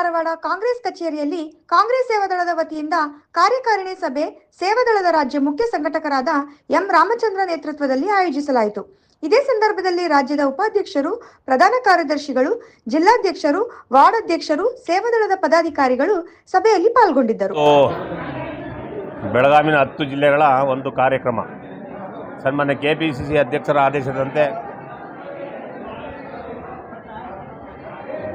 ಧಾರವಾಡ ಕಾಂಗ್ರೆಸ್ ಕಚೇರಿಯಲ್ಲಿ ಕಾಂಗ್ರೆಸ್ ಸೇವಾದಳದ ವತಿಯಿಂದ ಕಾರ್ಯಕಾರಿಣಿ ಸಭೆ ಸೇವಾದಳದ ರಾಜ್ಯ ಮುಖ್ಯ ಸಂಘಟಕರಾದ ಎಂ ರಾಮಚಂದ್ರ ನೇತೃತ್ವದಲ್ಲಿ ಆಯೋಜಿಸಲಾಯಿತು. ಇದೇ ಸಂದರ್ಭದಲ್ಲಿ ರಾಜ್ಯದ ಉಪಾಧ್ಯಕ್ಷರು, ಪ್ರಧಾನ ಕಾರ್ಯದರ್ಶಿಗಳು, ಜಿಲ್ಲಾಧ್ಯಕ್ಷರು ವಾರ್ಡ್ ಅಧ್ಯಕ್ಷರು ಸೇವಾದಳದ ಪದಾಧಿಕಾರಿಗಳು ಸಭೆಯಲ್ಲಿ ಪಾಲ್ಗೊಂಡಿದ್ದರು. ಬೆಳಗಾವಿನ ಹತ್ತು ಜಿಲ್ಲೆಗಳ ಒಂದು ಕಾರ್ಯಕ್ರಮ. ಸನ್ಮಾನ್ಯ ಕೆಪಿಸಿಸಿ ಅಧ್ಯಕ್ಷರ ಆದೇಶದಂತೆ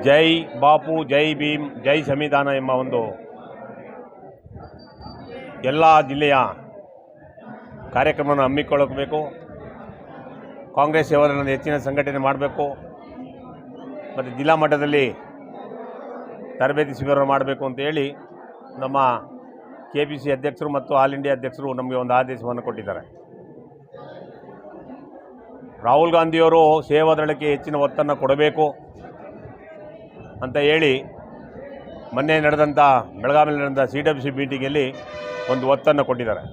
ಜೈ ಬಾಪು, ಜೈ ಭೀಮ್, ಜೈ ಸಂವಿಧಾನ ಎಂಬ ಒಂದು ಎಲ್ಲ ಜಿಲ್ಲೆಯ ಕಾರ್ಯಕ್ರಮವನ್ನು ಹಮ್ಮಿಕೊಳ್ಳಬೇಕು. ಕಾಂಗ್ರೆಸ್ ಅವರನ್ನು ಹೆಚ್ಚಿನ ಸಂಘಟನೆ ಮಾಡಬೇಕು. ಮತ್ತು ಜಿಲ್ಲಾ ಮಟ್ಟದಲ್ಲಿ ತರಬೇತಿ ಶಿಬಿರ ಮಾಡಬೇಕು ಅಂತ ಹೇಳಿ ನಮ್ಮ ಕೆ ಪಿ ಸಿ ಅಧ್ಯಕ್ಷರು ಮತ್ತು ಆಲ್ ಇಂಡಿಯಾ ಅಧ್ಯಕ್ಷರು ನಮಗೆ ಒಂದು ಆದೇಶವನ್ನು ಕೊಟ್ಟಿದ್ದಾರೆ. ರಾಹುಲ್ ಗಾಂಧಿಯವರು ಸೇವಾದಳಕ್ಕೆ ಹೆಚ್ಚಿನ ಒತ್ತನ್ನು ಕೊಡಬೇಕು. ಅಂತ ಹೇಳಿ ಮೊನ್ನೆ ನಡೆದಂಥ ಬೆಳಗಾವಿಯಲ್ಲಿ ನಡೆದ ಸಿ ಡಬ್ಲ್ಯೂ ಸಿ ಮೀಟಿಂಗಲ್ಲಿ ಒಂದು ಒತ್ತನ್ನು ಕೊಟ್ಟಿದ್ದಾರೆ.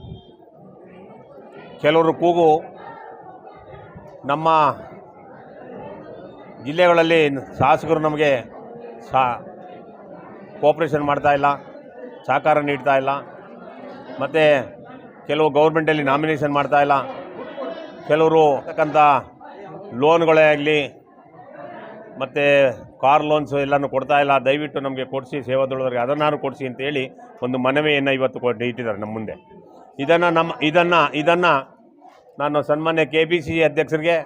ಕೆಲವರು ಕೂಗು ನಮ್ಮ ಜಿಲ್ಲೆಗಳಲ್ಲಿ ಶಾಸಕರು ನಮಗೆ ಸಾ ಕೋಪ್ರೇಷನ್ ಮಾಡ್ತಾ ಇಲ್ಲ, ಸಹಕಾರ ನೀಡ್ತಾ ಇಲ್ಲ, ಮತ್ತು ಕೆಲವು ಗೌರ್ಮೆಂಟಲ್ಲಿ ನಾಮಿನೇಷನ್ ಮಾಡ್ತಾ ಇಲ್ಲ, ಕೆಲವರು ತಕ್ಕಂಥ ಲೋನ್ಗಳೇ ಆಗಲಿ ಮತ್ತು ಕಾರ್ ಲೋನ್ಸು ಎಲ್ಲನೂ ಕೊಡ್ತಾ ಇಲ್ಲ. ದಯವಿಟ್ಟು ನಮಗೆ ಕೊಡಿಸಿ ಸೇವಾದೊಳವರಿಗೆ ಅದನ್ನಾರು ಕೊಡಿಸಿ ಅಂತೇಳಿ ಒಂದು ಮನವಿಯನ್ನು ಇವತ್ತು ಕೊಟ್ಟು ಇಟ್ಟಿದ್ದಾರೆ ನಮ್ಮ ಮುಂದೆ. ಇದನ್ನು ನಮ್ಮ, ಇದನ್ನು ಇದನ್ನು ನಾನು ಸನ್ಮಾನ್ಯ ಕೆ ಪಿ ಸಿ ಅಧ್ಯಕ್ಷರಿಗೆ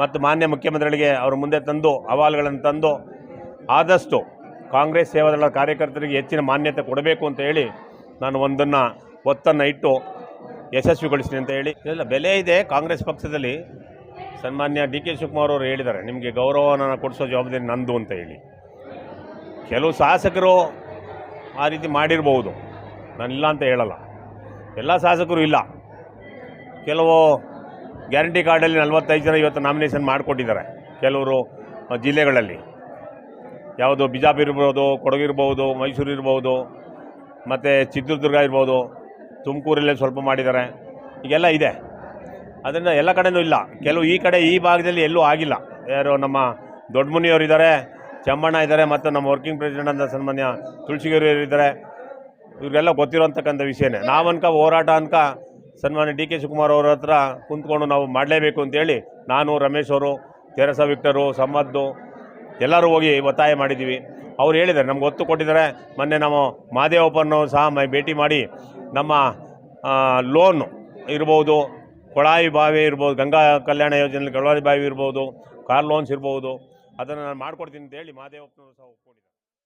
ಮತ್ತು ಮಾನ್ಯ ಮುಖ್ಯಮಂತ್ರಿಗಳಿಗೆ ಅವ್ರ ಮುಂದೆ ತಂದು ಅಹವಾಲುಗಳನ್ನು ತಂದು, ಆದಷ್ಟು ಕಾಂಗ್ರೆಸ್ ಸೇವಾದಳ ಕಾರ್ಯಕರ್ತರಿಗೆ ಹೆಚ್ಚಿನ ಮಾನ್ಯತೆ ಕೊಡಬೇಕು ಅಂತ ಹೇಳಿ ನಾನು ಒಂದನ್ನು, ಒತ್ತನ್ನು ಇಟ್ಟು ಯಶಸ್ವಿಗೊಳಿಸ್ತೀನಿ ಅಂತ ಹೇಳಿ. ಇಲ್ಲ, ಬೆಲೆ ಇದೆ ಕಾಂಗ್ರೆಸ್ ಪಕ್ಷದಲ್ಲಿ. ಸನ್ಮಾನ್ಯ ಡಿ ಕೆ ಶಿವಕುಮಾರ್ ಅವರು ಹೇಳಿದ್ದಾರೆ, ನಿಮಗೆ ಗೌರವನ ಕೊಡಿಸೋ ಜವಾಬ್ದಾರಿ ನಂದು ಅಂತ ಹೇಳಿ. ಕೆಲವು ಶಾಸಕರು ಆ ರೀತಿ ಮಾಡಿರ್ಬೋದು. ನಾನಿಲ್ಲ ಅಂತ ಹೇಳಲ್ಲ. ಎಲ್ಲ ಶಾಸಕರು ಇಲ್ಲ. ಕೆಲವು ಗ್ಯಾರಂಟಿ ಕಾರ್ಡಲ್ಲಿ ನಲವತ್ತೈದು ಜನ ಇವತ್ತು ನಾಮಿನೇಷನ್ ಮಾಡಿಕೊಟ್ಟಿದ್ದಾರೆ, ಕೆಲವರು ಜಿಲ್ಲೆಗಳಲ್ಲಿ. ಯಾವುದು ಬಿಜಾಪುರ ಇರ್ಬೋದು, ಕೊಡಗು ಇರ್ಬೋದು, ಮೈಸೂರು ಇರ್ಬೋದು, ಮತ್ತು ಚಿತ್ರದುರ್ಗ ಇರ್ಬೋದು, ತುಮಕೂರಲ್ಲೇ ಸ್ವಲ್ಪ ಮಾಡಿದ್ದಾರೆ. ಈಗೆಲ್ಲ ಇದೆ. ಅದರಿಂದ ಎಲ್ಲ ಕಡೆನೂ ಇಲ್ಲ. ಕೆಲವು ಈ ಕಡೆ ಈ ಭಾಗದಲ್ಲಿ ಎಲ್ಲೂ ಆಗಿಲ್ಲ. ಯಾರು ನಮ್ಮ ದೊಡ್ಡಮುನಿಯವರು ಇದ್ದಾರೆ, ಚಮ್ಮಣ್ಣ ಇದ್ದಾರೆ ಮತ್ತು ನಮ್ಮ ವರ್ಕಿಂಗ್ ಪ್ರೆಸಿಡೆಂಟ್ ಅಂತ ಸನ್ಮಾನ್ಯ ತುಳಸಿಗಿರಿ ಇದ್ದಾರೆ. ಇವರೆಲ್ಲ ಗೊತ್ತಿರೋಂತಕ್ಕಂಥ ವಿಷಯನೇ. ನಾವು ಅನ್ಕ ಹೋರಾಟ ಅನ್ಕ ಸನ್ಮಾನ್ಯ ಡಿ ಕೆ ಶಿವಕುಮಾರ್ ಅವ್ರ ಹತ್ರ ಕುಂತ್ಕೊಂಡು ನಾವು ಮಾಡಲೇಬೇಕು ಅಂತೇಳಿ ನಾನು, ರಮೇಶ್ ಅವರು, ತೆರಸ ವಿಕ್ಟರು ಸಮ್ಮದ್ದು ಎಲ್ಲರೂ ಹೋಗಿ ಒತ್ತಾಯ ಮಾಡಿದ್ದೀವಿ. ಅವ್ರು ಹೇಳಿದ್ದಾರೆ, ನಮ್ಗೆ ಒತ್ತು ಕೊಟ್ಟಿದ್ದಾರೆ. ಮೊನ್ನೆ ನಾವು ಮಾದೇವಪ್ಪನ್ನು ಸಹ ಭೇಟಿ ಮಾಡಿ ನಮ್ಮ ಲೋನ್ ಇರ್ಬೋದು ಕೊಳಾಯಿ ಬಾವಿ ಇರ್ಬೋದು, ಗಂಗಾ ಕಲ್ಯಾಣ ಯೋಜನೆಯಲ್ಲಿ ಕೊಳಾಯಿ ಬಾವಿ ಇರ್ಬೋದು, ಕಾರ್ ಲೋನ್ಸ್ ಇರ್ಬೋದು, ಅದನ್ನು ನಾನು ಮಾಡ್ಕೊಡ್ತೀನಿ ಅಂತ ಹೇಳಿ ಮಾದೇವಪ್ಪನವರು ಸಹ ಒಪ್ಕೊಂಡಿದ್ದಾರೆ.